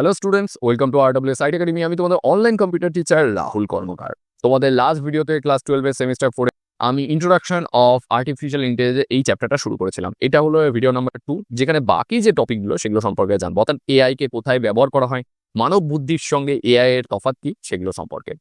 Hello students welcome to our site academy আমি তোমাদের online computer teacher Rahul Karmakar তোমাদের last ভিডিওতে class টুয়েলভের সেমিস্টার ফোরে আমি ইন্ট্রোডাকশন অফ আর্টিফিশিয়াল ইন্টেলিজেন্স এই চ্যাপ্টারটা শুরু করেছিলাম। এটা হলো ভিডিও নাম্বার টু যেখানে বাকি যে টপিকগুলো সেগুলো সম্পর্কে জানব। অর্থাৎ এআই কে কোথায় ব্যবহার করা হয়, মানব বুদ্ধির সঙ্গে এআই এর তফাৎ কি, সেগুলো সম্পর্কে।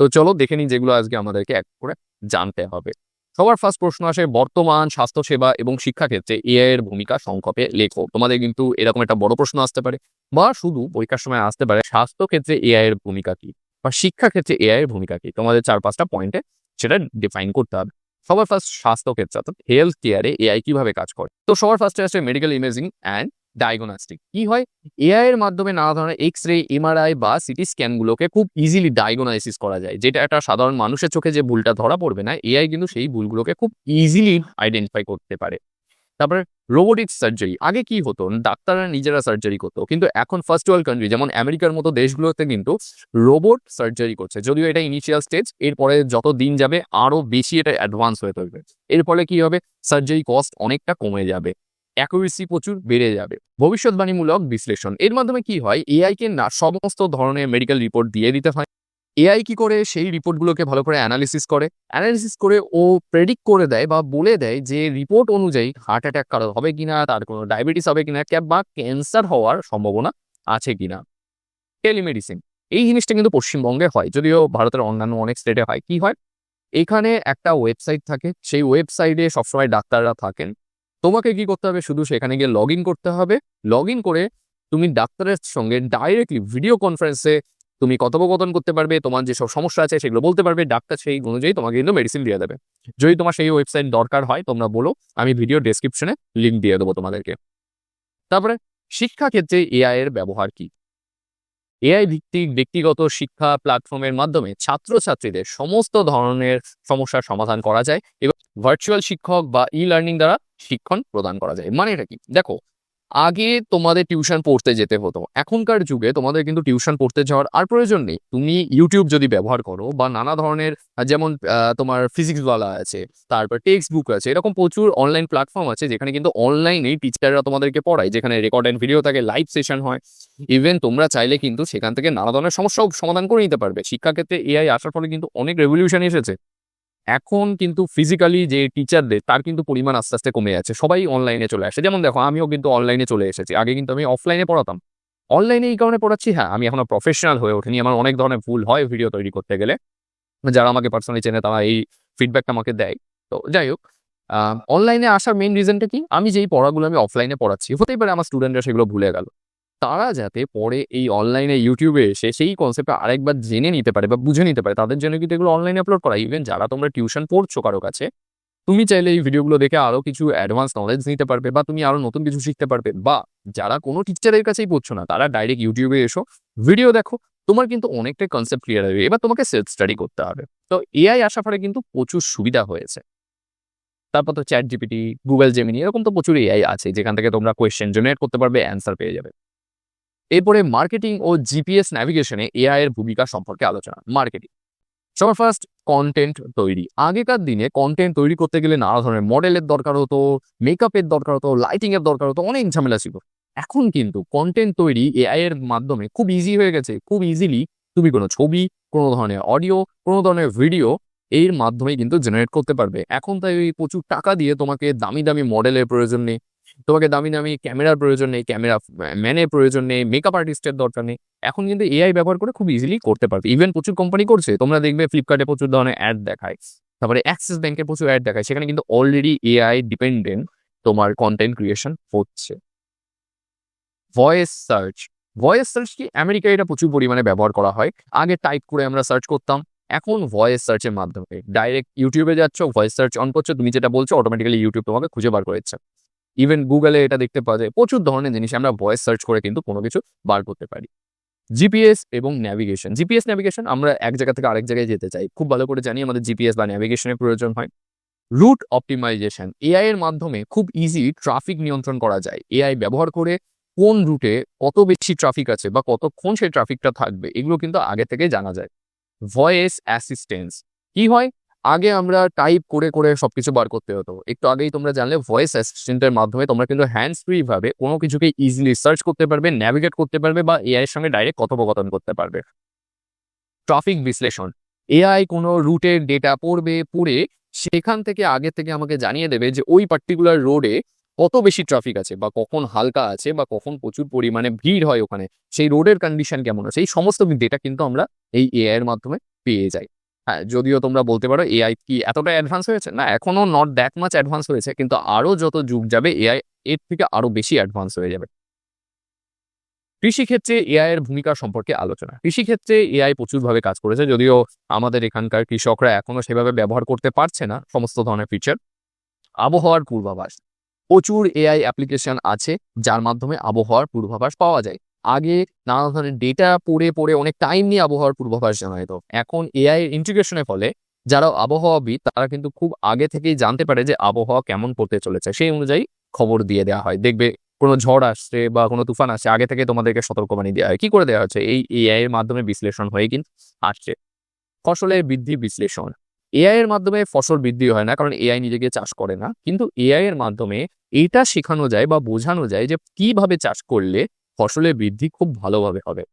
তো চলো দেখে নিই যেগুলো আজকে আমাদেরকে এক করে জানতে হবে। সবার ফার্স্ট প্রশ্ন আসে বর্তমান স্বাস্থ্যসেবা এবং শিক্ষাক্ষেত্রে এআই এর ভূমিকা সংক্ষেপে লেখো। তোমাদের কিন্তু এরকম একটা বড় প্রশ্ন আসতে পারে বা শুধু পরীক্ষার সময় আসতে পারে। স্বাস্থ্য ক্ষেত্রে এআই এর ভূমিকা কি বা শিক্ষা ক্ষেত্রে এআই এর ভূমিকা কি? তোমাদের চার পাঁচটা পয়েন্টে সেটা ডিফাইন করতে হবে। সবার ফার্স্ট স্বাস্থ্য ক্ষেত্রে অর্থাৎ হেলথ কেয়ারে এআই কীভাবে কাজ করে? তো সবার ফার্স্টে আসে মেডিকেল ইমেজিং অ্যান্ড ডায়াগনস্টিক কি হয়? এআই এর মাধ্যমে নানা ধরনের এক্স রে এমআরআই বা সিটি স্ক্যানগুলোকে খুব ইজিলি ডায়াগনাইসিস করা যায়। যেটা একটা সাধারণ মানুষের চোখে যে ভুলটা ধরা পড়বে না এআই কিন্তু সেই ভুলগুলোকে খুব ইজিলি আইডেন্টিফাই করতে পারে। তারপরে রোবোটিক সার্জারি আগে কি হতো? ডাক্তাররা নিজেরা সার্জারি করতো। কিন্তু এখন ফার্স্ট ওয়ার্ল্ড কান্ট্রি যেমন আমেরিকার মতো দেশগুলোতে কিন্তু রোবট সার্জারি করছে। যদিও এটা ইনিশিয়াল স্টেজ এরপরে যত দিন যাবে আরও বেশি এটা অ্যাডভান্স হয়ে থাকবে। এর ফলে কি হবে? সার্জারি কস্ট অনেকটা কমে যাবে। অ্যাকুরেসি প্রচুর বেড়ে যাবে। ভবিষ্যৎবাণীমূলক বিশ্লেষণ। এর মাধ্যমে কি হয়? এআই কে না সমস্ত ধরনের মেডিকেল রিপোর্ট দিয়ে দিতে হয়। এআই কি করে? সেই রিপোর্টগুলোকে ভালো করে অ্যানালিসিস করে। অ্যানালিসিস করে ও প্রেডিক্ট করে দেয় বা বলে দেয় যে রিপোর্ট অনুযায়ী হার্ট অ্যাটাক কারও হবে কিনা, তার কোনো ডায়াবেটিস হবে কিনা ক্যাব বা ক্যান্সার হওয়ার সম্ভাবনা আছে কিনা। টেলিমেডিসিন এই জিনিসটা কিন্তু পশ্চিমবঙ্গে হয়, যদিও ভারতের অন্যান্য অনেক স্টেটে হয়। কি হয়? এখানে একটা ওয়েবসাইট থাকে। সেই ওয়েবসাইটে সবসময় ডাক্তাররা থাকেন। তোমাকে কি করতে হবে? শুধু সেখানে গিয়ে লগ করতে হবে। লগ করে তুমি ডাক্তারের সঙ্গে ডাইরেক্টলি ভিডিও কনফারেন্সে তুমি কথোপকথন করতে পারবে, তোমার যেসব সমস্যা আছে সেগুলো বলতে পারবে, ডাক্তার সেই অনুযায়ী তোমাকে কিন্তু মেডিসিন দিয়ে দেবে। যদি তোমার সেই ওয়েবসাইট দরকার হয়, তোমরা বলো, আমি ভিডিও ডেসক্রিপশনে লিঙ্ক দিয়ে দেবো তোমাদেরকে। তারপরে শিক্ষাক্ষেত্রে এআই এর ব্যবহার কি? এআই ভিত্তিক ব্যক্তিগত শিক্ষা প্ল্যাটফর্মের মাধ্যমে ছাত্রছাত্রীদের সমস্ত ধরনের সমস্যার সমাধান করা যায় এবং ভার্চুয়াল শিক্ষক বা ই লার্নিং দ্বারা শিক্ষণ প্রদান করা যায়। মানে এটা কি? দেখো আগে তোমাদের টিউশন পড়তে যেতে হতো। এখনকার যুগে তোমাদের কিন্তু টিউশন পড়তে যাওয়ার আর প্রয়োজন নেই। তুমি ইউটিউব যদি ব্যবহার করো বা নানা ধরনের যেমন তোমার ফিজিক্সওয়ালা আছে, তারপর টেক্সট বুক আছে, এরকম প্রচুর অনলাইন প্ল্যাটফর্ম আছে যেখানে কিন্তু অনলাইনেই টিচাররা তোমাদেরকে পড়ায়, যেখানে রেকর্ড অ্যান্ড ভিডিও থাকে লাইভ সেশন হয়। ইভেন তোমরা চাইলে কিন্তু সেখান থেকে নানা ধরনের সমস্যাও সমাধান করে নিতে পারবে। শিক্ষাক্ষেত্রে এআই আসার ফলে কিন্তু অনেক রেভলিউশন এসেছে। এখন কিন্তু ফিজিক্যালি যে টিচারদের তার কিন্তু পরিমাণ আস্তে আস্তে কমে যাচ্ছে। সবাই অনলাইনে চলে আসে। যেমন দেখো, আমিও কিন্তু অনলাইনে চলে এসেছি। আগে কিন্তু আমি অফলাইনে পড়াতাম। অনলাইনে এই কারণে পড়াচ্ছি হ্যাঁ আমি এখনও প্রফেশনাল হয়ে ওঠেনি। আমার অনেক ধরনের ভুল হয় ভিডিও তৈরি করতে গেলে। যারা আমাকে পার্সোনালি চেনে, তারা এই ফিডব্যাকটা আমাকে দেয়। তো যাই হোক অনলাইনে আসার মেইন রিজনটা কি? আমি যেই পড়াগুলো আমি অফলাইনে পড়াচ্ছি, হতেই পারে আমার স্টুডেন্টরা সেগুলো ভুলে গেল। তারা যাতে পরে এই অনলাইনে ইউটিউবে এসে সেই কনসেপ্টটা আরেকবার জেনে নিতে পারে বা বুঝে নিতে পারে, তাদের জন্য কিন্তু এগুলো অনলাইনে আপলোড করা। ইভেন যারা তোমরা টিউশন পড়ছো কারও কাছে, তুমি চাইলে এই ভিডিওগুলো দেখে আরও কিছু অ্যাডভান্স নলেজ নিতে পারবে বা তুমি আরও নতুন কিছু শিখতে পারবে। বা যারা কোনো টিচারের কাছেই পড়ছো না, তারা ডাইরেক্ট ইউটিউবে এসো ভিডিও দেখো, তোমার কিন্তু অনেকটাই কনসেপ্ট ক্লিয়ার হবে এবার তোমাকে সেলফ স্টাডি করতে হবে। তো এআই আসার ফলে কিন্তু প্রচুর সুবিধা হয়েছে। তারপর তো চ্যাট জিপিটি গুগল জেমিনি এরকম তো প্রচুর এআই আছে, যেখান থেকে তোমরা কোয়েশ্চেন জেনারেট করতে পারবে অ্যান্সার পেয়ে যাবে। এরপরে মার্কেটিং ও জিপিএস ন্যাভিগেশনে এআই এর ভূমিকা সম্পর্কে আলোচনা মার্কেটিং সবার ফার্স্ট কন্টেন্ট তৈরি। আগেকার দিনে কন্টেন্ট তৈরি করতে গেলে নানা ধরনের মডেলের দরকার হতো মেকআপের দরকার হতো লাইটিং এর দরকার হতো, অনেক ঝামেলা ছিল। এখন কিন্তু কন্টেন্ট তৈরি এআই এর মাধ্যমে খুব ইজি হয়ে গেছে। খুব ইজিলি তুমি কোনো ছবি, কোনো ধরনের অডিও কোনো ধরনের ভিডিও এর মাধ্যমে কিন্তু জেনারেট করতে পারবে। এখন তাই ওই প্রচুর টাকা দিয়ে তোমাকে দামি দামি মডেলের প্রয়োজন নেই। তোমাকে দামি দামি ক্যামেরার প্রয়োজন নেই, ক্যামেরা ম্যানের প্রয়োজন নেই মেকআপ আর্টিস্টের দরকার নেই। এখন কিন্তু এআই ব্যবহার করে খুব ইজিলি করতে পারবে। ইভেন প্রচুর কোম্পানি করছে, তোমরা দেখবে ফ্লিপকার্টে প্রচুর ধরনের অ্যাড দেখায়। তারপরে অ্যাক্সিস ব্যাংকের প্রচুর অ্যাড দেখায়। সেখানে কিন্তু অলরেডি এআই ডিপেন্ডেন্ট তোমার কন্টেন্ট ক্রিয়েশন হচ্ছে। ভয়েস সার্চ ভয়েস সার্চ কি? আমেরিকায় এটা প্রচুর পরিমাণে ব্যবহার করা হয়। আগে টাইপ করে আমরা সার্চ করতাম। এখন ভয়েস সার্চের মাধ্যমে। ডাইরেক্ট ইউটিউবে যাচ্ছ ভয়েস সার্চ অন করছ, তুমি যেটা বলছো অটোমেটিক্যালি ইউটিউব তোমাকে খুঁজে বার করে ইভেন গুগলে এটা দেখতে পাওয়া যায়, প্রচুর ধরনের জিনিস আমরা ভয়েস সার্চ করে কিন্তু কোনো কিছু বার করতে পারি। জিপিএস এবং ন্যাভিগেশন জিপিএস ন্যাভিগেশন আমরা এক জায়গা থেকে আরেক জায়গায় যেতে চাই, খুব ভালো করে জানি আমাদের জিপিএস বা ন্যাভিগেশনের প্রয়োজন হয়। রুট অপটিমাইজেশন এআই এর মাধ্যমে খুব ইজি ট্রাফিক নিয়ন্ত্রণ করা যায় এআই ব্যবহার করে কোন রুটে কত বেশি ট্রাফিক আছে বা কতক্ষণ সেই ট্রাফিকটা থাকবে, এগুলো কিন্তু আগে থেকে জানা যায়। ভয়েস অ্যাসিস্ট্যান্স কি হয়? আগে আমরা টাইপ করে করে সবকিছু বার করতে হতো। একটু আগেই তোমরা জানলে ভয়েস অ্যাসিস্ট্যান্টের মাধ্যমে তোমরা কিন্তু হ্যান্ডস ফ্রি ভাবে কোনো কিছুকে ইজিলি সার্চ করতে পারবে ন্যাভিগেট করতে পারবে বা এআই এর সঙ্গে ডাইরেক্ট কথোপকথন করতে পারবে। ট্রাফিক বিশ্লেষণ। এআই কোনো রুটের ডেটা পড়বে, পড়ে সেখান থেকে আগে থেকে আমাকে জানিয়ে দেবে যে ওই পার্টিকুলার রোডে কত বেশি ট্রাফিক আছে বা কখন হালকা আছে বা কখন প্রচুর পরিমাণে ভিড় হয় ওখানে। সেই রোডের কন্ডিশন কেমন আছে? এই সমস্ত ডেটা কিন্তু আমরা এই এআই এর মাধ্যমে পেয়ে যাই। হ্যাঁ যদিও তোমরা বলতে পারো এআই কি এতটা অ্যাডভান্স হয়েছে? না, এখনও নট দ্যাট মাচ অ্যাডভান্স হয়েছে, কিন্তু আরও যত যুগ যাবে এআই এর থেকে আরও বেশি অ্যাডভান্স হয়ে যাবে। কৃষিক্ষেত্রে এআই এর ভূমিকা সম্পর্কে আলোচনা। কৃষিক্ষেত্রে এআই প্রচুরভাবে কাজ করেছে, যদিও আমাদের এখানকার কৃষকরা এখনও সেভাবে ব্যবহার করতে পারছে না, সমস্ত ধরনের ফিচার আবহাওয়ার পূর্বাভাস। প্রচুর এআই অ্যাপ্লিকেশন আছে, যার মাধ্যমে আবহাওয়ার পূর্বাভাস পাওয়া যায়। আগে নানা ধরনের ডেটা পড়ে পড়ে অনেক টাইম নিয়ে আবহাওয়ার পূর্বাভাস জানা যেত এখন এআই ইন্টিগ্রেশনের ফলে যারা আবহাওয়াবিদ, তারা কিন্তু খুব আগে থেকেই জানতে পারে যে আবহাওয়া কেমন পড়তে চলেছে। সেই অনুযায়ী খবর দিয়ে দেওয়া হয়। দেখবে কোনো ঝড় আসছে বা কোনো তুফান আসছে, আগে থেকে তোমাদেরকে সতর্কবাণী দেওয়া হয়। কি করে দেওয়া হচ্ছে? এই এআই এর মাধ্যমে বিশ্লেষণ হয়ে কিন্তু আসছে। ফসলের বৃদ্ধি বিশ্লেষণ। এআই এর মাধ্যমে ফসল বৃদ্ধি হয় না, কারণ এআই নিজেকে চাষ করে না। কিন্তু এআই এর মাধ্যমে এটা শেখানো যায় বা বোঝানো যায় যে কীভাবে চাষ করলে ফসলের বৃদ্ধি খুব ভালোভাবে হবে।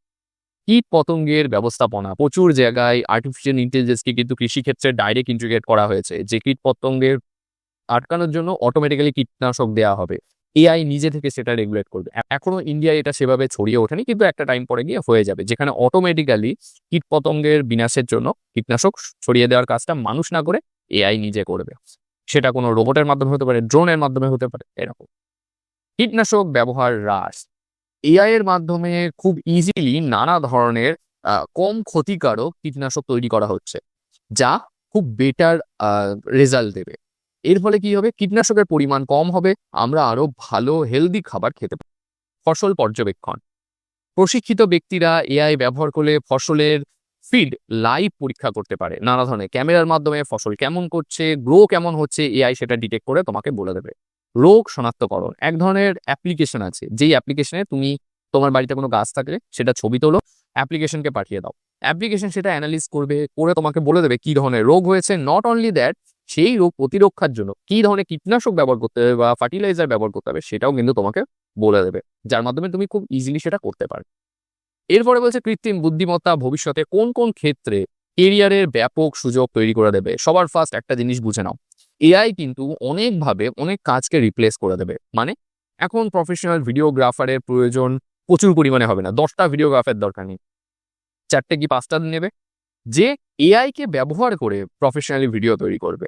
কীট পতঙ্গের ব্যবস্থাপনা, প্রচুর জায়গায় আর্টিফিশিয়াল ইন্টেলিজেন্সকে কিন্তু কৃষিক্ষেত্রে ডাইরেক্ট ইন্টিগ্রেট করা হয়েছে। যে কীট পতঙ্গের আটকানোর জন্য অটোমেটিক্যালি কীটনাশক দেওয়া হবে। এআই নিজে থেকে সেটা রেগুলেট করবে। এখনও ইন্ডিয়ায় এটা সেভাবে ছড়িয়ে ওঠেনি, কিন্তু একটা টাইম পরে গিয়ে হয়ে যাবে, যেখানে অটোমেটিক্যালি কীট পতঙ্গের বিনাশের জন্য কীটনাশক ছড়িয়ে দেওয়ার কাজটা মানুষ না করে এআই নিজে করবে। সেটা কোনো রোবটের মাধ্যমে হতে পারে ড্রোনের মাধ্যমে হতে পারে, এরকম। কীটনাশক ব্যবহার হ্রাস। এআই এর মাধ্যমে খুব ইজিলি নানা ধরনের কম ক্ষতিকারক কীটনাশক তৈরি করা হচ্ছে, যা খুব বেটার রেজাল্ট দেবে। এর ফলে কি হবে? কীটনাশকের পরিমাণ কম হবে, আমরা আরও ভালো হেলদি খাবার খেতে পারব। ফসল পর্যবেক্ষণ। প্রশিক্ষিত ব্যক্তিরা এআই ব্যবহার করলে ফসলের ফিড লাইভ পরীক্ষা করতে পারে। নানা ধরনের ক্যামেরার মাধ্যমে ফসল কেমন করছে গ্রো কেমন হচ্ছে এআই সেটা ডিটেক্ট করে তোমাকে বলে দেবে। রোগ শনাক্তকরণ, এক ধরনের অ্যাপ্লিকেশন আছে। যেই অ্যাপ্লিকেশনে তুমি তোমার বাড়িতে কোনো গাছ থাকলে সেটা ছবি তোলো অ্যাপ্লিকেশনকে পাঠিয়ে দাও। অ্যাপ্লিকেশন সেটা অ্যানালিস করবে, করে তোমাকে বলে দেবে কি ধরনের রোগ হয়েছে। নট অনলি দ্যাট সেই রোগ প্রতিরক্ষার জন্য কি ধরনের কীটনাশক ব্যবহার করতে হবে বা ফার্টিলাইজার ব্যবহার করতে হবে সেটাও কিন্তু তোমাকে বলে দেবে। যার মাধ্যমে তুমি খুব ইজিলি সেটা করতে পারবে। এরপরে বলছে কৃত্রিম বুদ্ধিমত্তা ভবিষ্যতে কোন কোন ক্ষেত্রে কেরিয়ারের ব্যাপক সুযোগ তৈরি করে দেবে। সবার ফার্স্ট একটা জিনিস বুঝে নাও। এআই কিন্তু অনেকভাবে অনেক কাজকে রিপ্লেস করে দেবে। মানে এখন প্রফেশনাল ভিডিওগ্রাফারের প্রয়োজন প্রচুর পরিমাণে হবে না। দশটা ভিডিওগ্রাফের দরকার নেই। চারটে কি পাঁচটা নেবে? যে এআই কে ব্যবহার করে প্রফেশনালি ভিডিও তৈরি করবে।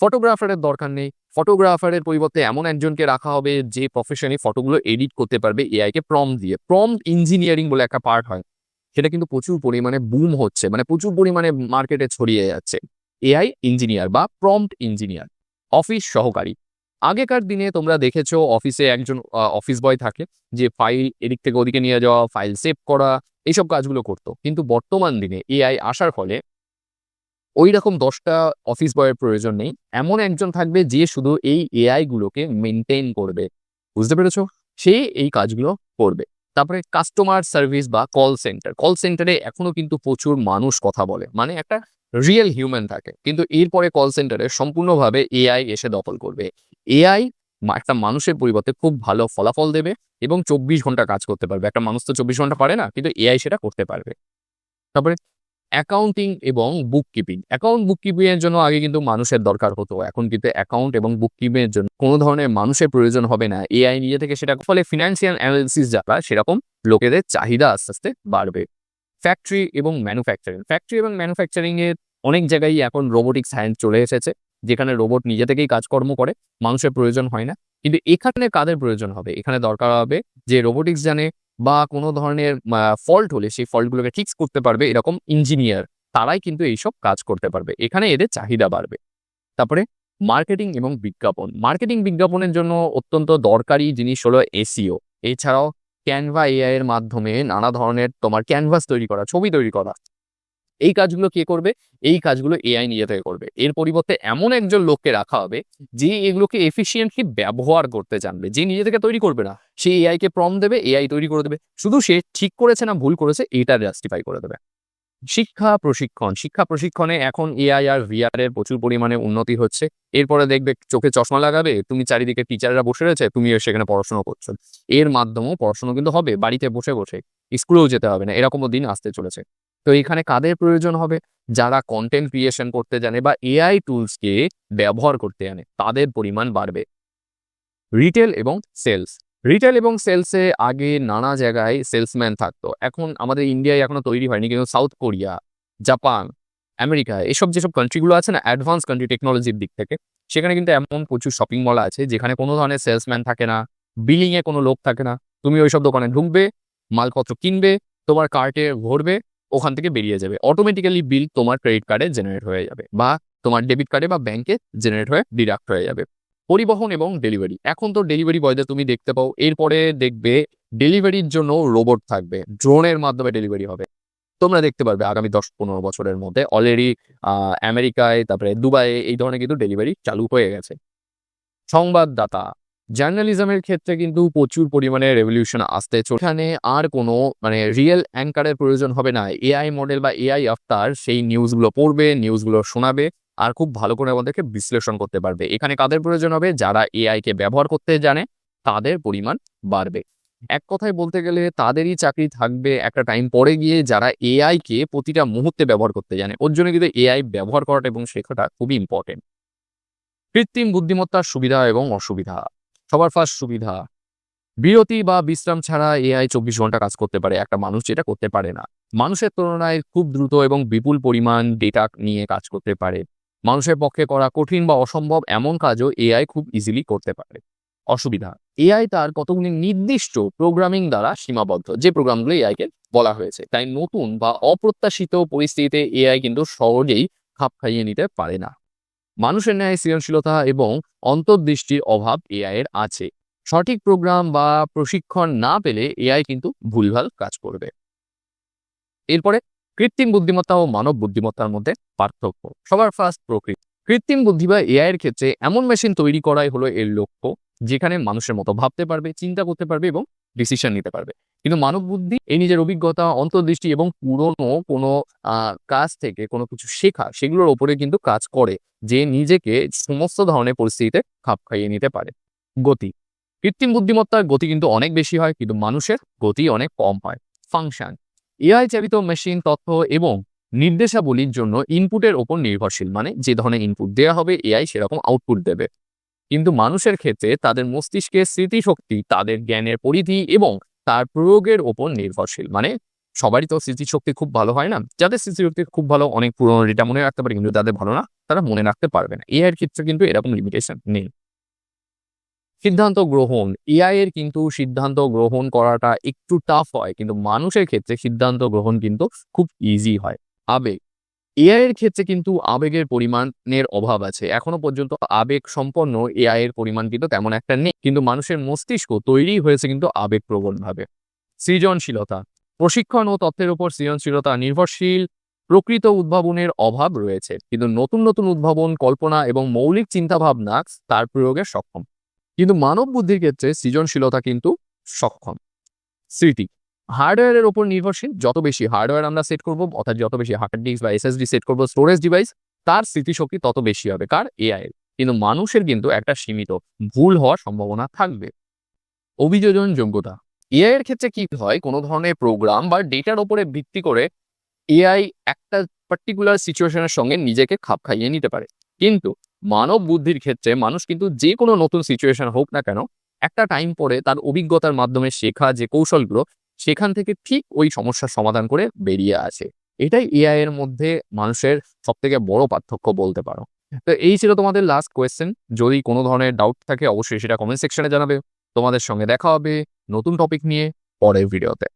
ফটোগ্রাফারের দরকার নেই। ফটোগ্রাফারের পরিবর্তে এমন একজনকে রাখা হবে যে প্রফেশনালি ফটোগুলো এডিট করতে পারবে এআই কে প্রম দিয়ে। প্রম ইঞ্জিনিয়ারিং বলে একটা পার্ট হয়। সেটা কিন্তু প্রচুর পরিমাণে বুম হচ্ছে। মানে প্রচুর পরিমাণে মার্কেটে ছড়িয়ে যাচ্ছে। এআই ইঞ্জিনিয়ার বা প্রম্পট ইঞ্জিনিয়ার, অফিস সহকারী। আগেকার দিনে তোমরা দেখেছ অফিসে একজন অফিস বয় থাকে যে ফাইল এদিক থেকে ওদিকে নিয়ে যাওয়া, ফাইল সেভ করা, এইসব কাজগুলো করতো। কিন্তু বর্তমান দিনে এআই আসার ফলে ওই রকম দশটা অফিস বয়ের প্রয়োজন নেই। এমন একজন থাকবে যে শুধু এই এআই গুলোকে মেনটেন করবে। বুঝতে পেরেছ? সে এই কাজগুলো করবে। তারপরে কাস্টমার সার্ভিস বা কল সেন্টার কল সেন্টারে এখনও কিন্তু প্রচুর মানুষ কথা বলে। মানে একটা রিয়েল হিউম্যান থাকে। কিন্তু এরপরে কল সেন্টারে সম্পূর্ণভাবে এআই এসে দখল করবে। এআই একটা মানুষের পরিবর্তে খুব ভালো ফলাফল দেবে এবং চব্বিশ ঘণ্টা কাজ করতে পারবে। একটা মানুষ তো চব্বিশ ঘণ্টা পারে না, কিন্তু এআই সেটা করতে পারবে। তারপরে অ্যাকাউন্টিং এবং book keeping account book keeping এর জন্য আগে কিন্তু মানুষের দরকার হতো। এখন কিন্তু অ্যাকাউন্ট এবং বুক কিপিং এর জন্য কোনো ধরনের মানুষের প্রয়োজন হবে না। এআই নিজে থেকে সেটা ফলে ফিনান্সিয়াল অ্যানালিসিস যারা সেরকম লোকেদের চাহিদা আস্তে আস্তে বাড়বে। ফ্যাক্টরি এবং ম্যানুফ্যাকচারিং ফ্যাক্টরি এবং ম্যানুফ্যাকচারিং এর অনেক জায়গায় এখন রোবোটিক সায়েন্স চলে এসেছে। যেখানে রোবট নিজে থেকেই কাজকর্ম করে। মানুষের প্রয়োজন হয় না। কিন্তু এখানে কাদের প্রয়োজন হবে? এখানে দরকার হবে যে রোবোটিক্স জানে বা কোনো ধরনের ফল্ট হলে সেই ফল্টগুলোকে ফিক্স করতে পারবে এরকম ইঞ্জিনিয়ার তারাই কিন্তু এইসব কাজ করতে পারবে। এখানে এদের চাহিদা বাড়বে। তারপরে মার্কেটিং এবং বিজ্ঞাপন। মার্কেটিং বিজ্ঞাপনের জন্য অত্যন্ত দরকারি জিনিস হলো এসিও এছাড়াও ক্যানভা এআই এর মাধ্যমে নানা ধরনের তোমার ক্যানভাস তৈরি করা, ছবি তৈরি করা। এই কাজগুলো কে করবে? এই কাজগুলো এআই নিজে থেকে করবে। এর পরিবর্তে এমন একজন লোককে রাখা হবে, যে এগুলোকে এফিসিয়েন্টলি ব্যবহার করতে জানবে। যে নিজে থেকে তৈরি করবে না, সে এআই কে প্রম দেবে এআই তৈরি করে দেবে। শুধু সে ঠিক করেছে না ভুল করেছে, এটা জাস্টিফাই করে দেবে। শিক্ষা প্রশিক্ষণ। শিক্ষা প্রশিক্ষণে এখন এআই আর ভিআর এর প্রচুর পরিমাণে উন্নতি হচ্ছে। এরপরে দেখবে চোখে চশমা লাগাবে, তুমি চারিদিকে টিচাররা বসে রয়েছে তুমি সেখানে পড়াশোনা করছ। এর মাধ্যমেও পড়াশোনা কিন্তু হবে, বাড়িতে বসে বসে, স্কুলেও যেতে হবে না, এরকমও দিন আসতে চলেছে। তো এখানে কাদের প্রয়োজন হবে? যারা কন্টেন্ট ক্রিয়েশন করতে জানে বা এআই টুলসকে ব্যবহার করতে জানে, তাদের পরিমাণ বাড়বে। রিটেল এবং সেলস রিটেল এবং সেলসে আগে নানা জায়গায় সেলসম্যান থাকতো। এখন আমাদের ইন্ডিয়ায় এখনও তৈরি হয়নি, কিন্তু সাউথ কোরিয়া জাপান আমেরিকা এসব যেসব কান্ট্রিগুলো আছে না অ্যাডভান্স কান্ট্রি টেকনোলজির দিক থেকে, সেখানে কিন্তু এমন প্রচুর শপিং মল আছে, যেখানে কোনো ধরনের সেলসম্যান থাকে না বিলিংয়ে কোনো লোক থাকে না। তুমি ওইসব দোকানে ঢুকবে, মালপত্র কিনবে, তোমার কার্টে ভরবে ওখান থেকে বেরিয়ে যাবে। অটোমেটিক্যালি বিল তোমার ক্রেডিট কার্ডে জেনারেট হয়ে যাবে বা তোমার ডেবিট কার্ডে বা ব্যাংকে জেনারেট হয়ে ডিডাক্ট হয়ে যাবে। পরিবহন এবং ডেলিভারি এখন তো ডেলিভারি বয়দের তুমি দেখতে পাও, এরপরে দেখবে ডেলিভারির জন্য রোবট থাকবে। ড্রোনের মাধ্যমে ডেলিভারি হবে। তোমরা দেখতে পারবে আগামী দশ পনেরো বছরের মধ্যে অলরেডি আমেরিকায় তারপরে দুবাইয়ে এই ধরনের কিন্তু ডেলিভারি চালু হয়ে গেছে। সংবাদদাতা। জার্নালিজমের ক্ষেত্রে কিন্তু প্রচুর পরিমাণে রেভলিউশন আসতে চলে এখানে আর কোনো মানে রিয়েল অ্যাঙ্কারের প্রয়োজন হবে না। এআই মডেল বা এআই আফতার সেই নিউজগুলো পড়বে নিউজগুলো শোনাবে, আর খুব ভালো করে আমাদেরকে বিশ্লেষণ করতে পারবে। এখানে কাদের প্রয়োজন হবে? যারা এআই কে ব্যবহার করতে জানে, তাদের পরিমাণ বাড়বে। এক কথায় বলতে গেলে তাদেরই চাকরি থাকবে একটা টাইম পরে গিয়ে যারা এআই কে প্রতিটা মুহূর্তে ব্যবহার করতে জানে। ওর জন্য কিন্তু এআই ব্যবহার করাটা এবং শেখাটা খুবই ইম্পর্টেন্ট কৃত্রিম বুদ্ধিমত্তার সুবিধা এবং অসুবিধা। সবার ফার্স্ট সুবিধা। বিরতি বা বিশ্রাম ছাড়া এআই চব্বিশ ঘণ্টা কাজ করতে পারে। একটা মানুষ যেটা করতে পারে না। মানুষের তুলনায় খুব দ্রুত এবং বিপুল পরিমাণ ডেটা নিয়ে কাজ করতে পারে। মানুষের পক্ষে করা কঠিন বা অসম্ভব এমন কাজও এআই খুব ইজিলি করতে পারে। অসুবিধা, এআই তার কতগুলি নির্দিষ্ট প্রোগ্রামিং দ্বারা সীমাবদ্ধ। যে প্রোগ্রামগুলো এআইকে বলা হয়েছে। তাই নতুন বা অপ্রত্যাশিত পরিস্থিতিতে এআই কিন্তু সহজেই খাপ খাইয়ে নিতে পারে না। মানুষের ন্যায় সৃজনশীলতা এবং অন্তর্দৃষ্টির অভাব এআই এর আছে। সঠিক প্রোগ্রাম বা প্রশিক্ষণ না পেলে এআই কিন্তু ভুলভাল কাজ করবে। এরপরে, কৃত্রিম বুদ্ধিমত্তা ও মানব বুদ্ধিমত্তার মধ্যে পার্থক্য। সবার ফার্স্ট প্রকৃতি। কৃত্রিম বুদ্ধি বা এআই এর ক্ষেত্রে এমন মেশিন তৈরি করাই হলো এর লক্ষ্য, যেখানে মানুষের মতো ভাবতে পারবে, চিন্তা করতে পারবে এবং ডিসিশন নিতে পারবে। কিন্তু মানব বুদ্ধি এই নিজের অভিজ্ঞতা, অন্তর্দৃষ্টি এবং পুরনো কোনো কাজ থেকে কোনো কিছু শেখা, সেগুলোর ওপরে কিন্তু কাজ করে, যে নিজেকে সমস্ত ধরনের পরিস্থিতিতে খাপ খাইয়ে নিতে পারে। গতি, কৃত্রিম বুদ্ধিমত্তার গতি কিন্তু অনেক বেশি হয়, কিন্তু মানুষের গতি অনেক কম হয়। ফাংশন এআই চালিত মেশিন তথ্য এবং নির্দেশাবলীর জন্য ইনপুটের ওপর নির্ভরশীল মানে যে ধরনের ইনপুট দেওয়া হবে, এআই সেরকম আউটপুট দেবে। কিন্তু মানুষের ক্ষেত্রে তাদের মস্তিষ্কের স্মৃতিশক্তি, তাদের জ্ঞানের পরিধি এবং তার প্রয়োগের ওপর নির্ভরশীল। মানে সবারই তো স্মৃতিশক্তি খুব ভালো হয় না? যাদের স্মৃতিশক্তি খুব ভালো, অনেক পুরনো ডেটা মনে রাখতে পারে, কিন্তু তাদের ভালো না, তারা মনে রাখতে পারবে না। এআই এর ক্ষেত্রে কিন্তু এরকম লিমিটেশন নেই। সিদ্ধান্ত গ্রহণ। এআই এর কিন্তু সিদ্ধান্ত গ্রহণ করাটা একটু টাফ হয়, কিন্তু মানুষের ক্ষেত্রে সিদ্ধান্ত গ্রহণ কিন্তু খুব ইজি হয়। আবেগ। এআই এর ক্ষেত্রে কিন্তু আবেগের পরিমাণের অভাব আছে। এখনও পর্যন্ত আবেগ সম্পন্ন এআই এর পরিমাণ কিন্তু তেমন একটা নেই। কিন্তু মানুষের মস্তিষ্ক তৈরি হয়েছে কিন্তু আবেগ প্রবণ ভাবে সৃজনশীলতা। প্রশিক্ষণ ও তথ্যের উপর সৃজনশীলতা নির্ভরশীল। প্রকৃত উদ্ভাবনের অভাব রয়েছে। কিন্তু নতুন নতুন উদ্ভাবন, কল্পনা এবং মৌলিক চিন্তাভাবনা তার প্রয়োগে সক্ষম। কিন্তু মানব বুদ্ধির ক্ষেত্রে সৃজনশীলতা কিন্তু সক্ষম। স্মৃতি। হার্ডওয়্যারের ওপর নির্ভরশীল, যত বেশি হার্ডওয়্যার আমরা সেট করব, অর্থাৎ যত বেশি হার্ড ডিস্ক বা এসএসডি সেট করব স্টোরেজ ডিভাইস তার স্মৃতিশক্তি তত বেশি হবে, কার? এআই কিন্তু মানুষের কিন্তু একটা সীমিত ভুল হওয়ার সম্ভাবনা থাকবে। অভিযোজন যোগ্যতা। এআই এর ক্ষেত্রে কি হয়, কোনো ধরনের প্রোগ্রাম বা ডেটার ওপরে ভিত্তি করে এআই একটা পার্টিকুলার সিচুয়েশনের সঙ্গে নিজেকে খাপ খাইয়ে নিতে পারে। কিন্তু মানব বুদ্ধির ক্ষেত্রে মানুষ কিন্তু যে কোনো নতুন সিচুয়েশন হোক না কেন, একটা টাইম পরে তার অভিজ্ঞতার মাধ্যমে শেখা যে কৌশলগুলো সেখান থেকে ঠিক ওই সমস্যার সমাধান করে বেরিয়ে আসে। এটাই এআই এর মধ্যে মানুষের সব থেকে বড় পার্থক্য বলতে পারো। তো এই ছিল তোমাদের লাস্ট কোয়েশ্চেন যদি কোনো ধরনের ডাউট থাকে, অবশ্যই সেটা কমেন্ট সেকশনে জানাবে। তোমাদের সঙ্গে দেখা হবে নতুন টপিক নিয়ে পরের ভিডিওতে